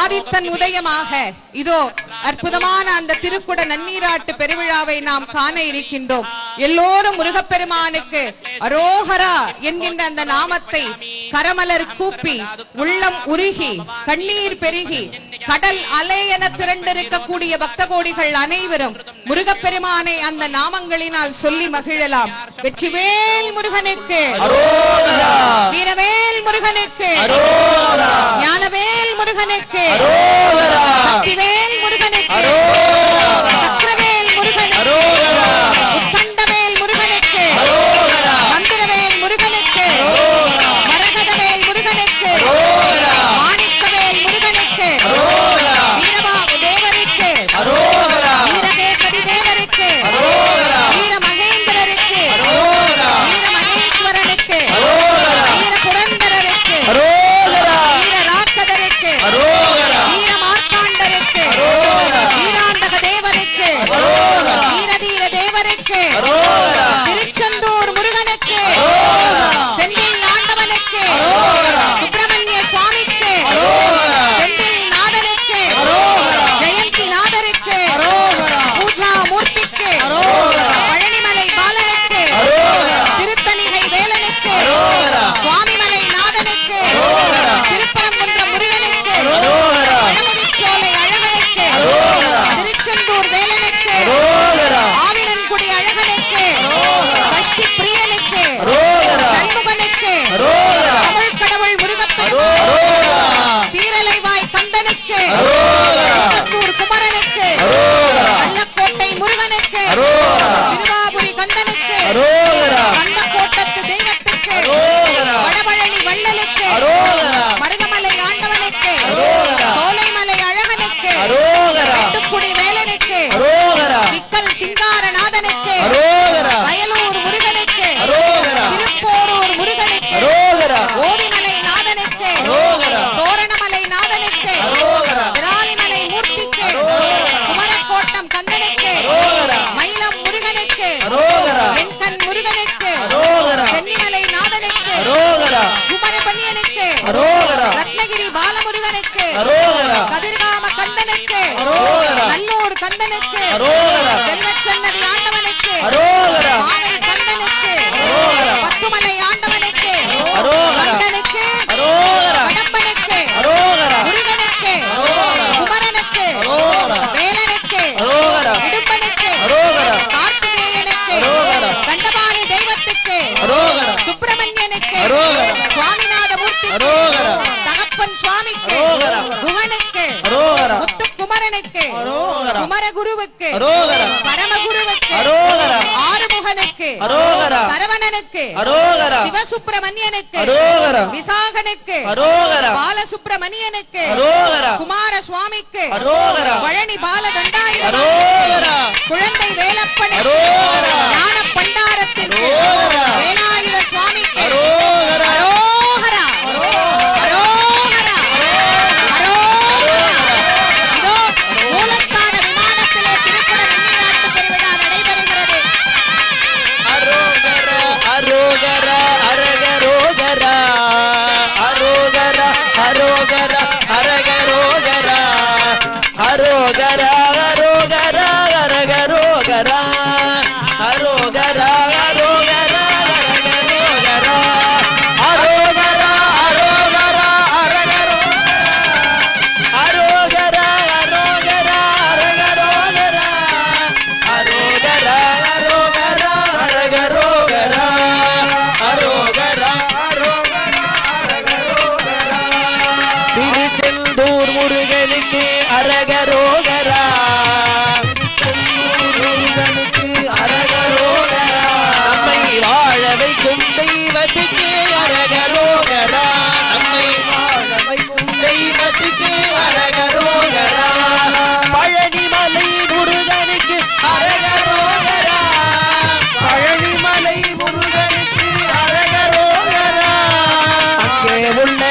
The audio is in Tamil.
ஆதித்தன் உதயமாக இதோ அற்புதமான அந்த திருக்குட நன்னீராட்டு பெருவிழாவை நாம் காண இருக்கின்றோம். எல்லோரும் முருகப்பெருமானுக்கு அரோகரா என்கின்ற அந்த நாமத்தை கரமலர் கூப்பி உள்ளம் உருகி கண்ணீர் பெருகி கடல் அலை என திரண்டிருக்கக்கூடிய பக்த கோடிகள் அனைவரும் முருகப்பெருமானை அந்த நாமங்களினால் சொல்லி மகிழலாம். வெற்றிவேல் முருகனுக்கு. அரோகரா. வீரவேல் முருகனுக்கு. முருகனுக்கு வேலனுக்கு ஆவினன்குடி அழகனுக்கு சஷ்டி பிரியனுக்கு சண்முகனுக்கு தமிழ் கடவுள் முருகப்பெருமான் அரோகரா சீரலைவாய் கந்தனுக்கு திருப்பத்தூர் குமரனுக்கு கள்ளக்கோட்டை முருகனுக்கு சிறுவாபுரி கந்தனுக்கு அரோகரா கதிர்காம கந்தனுக்கு. அரோகரா நல்லூர் கந்தனுக்கு. அரோகரா செல்வச்சன்னதி ஆண்டவனுக்கு. அரோகரா மாலை கந்தனுக்கு. அரோகரா பத்துமலை ஆண்டவனுக்கு. அரோகரா கந்தனுக்கு. அரோகரா கடம்பனுக்கு அரோகரா முருகனுக்கு. அரோகரா குமரனுக்கு. அரோகரா வேலனுக்கு. அரோகரா இடும்பனுக்கு அரோகரா கார்த்திகேயனுக்கு. அரோகரா தண்டபாணி தெய்வத்துக்கு. அரோகரா சுப்பிரமணியனுக்கு. அரோகரா சுவாமிநாத அரோகரா தகப்பன் சுவாமிக்கு. அரோகரா குமரனுக்கு குமரகுருவுக்கு பரமகுருவுக்கு ஆறுமுகனுக்கு சரவணனுக்கு சிவசுப்பிரமணியனுக்கு விசாகனுக்கு பாலசுப்பிரமணியனுக்கு குமார சுவாமிக்கு பழனி பால உள்ளே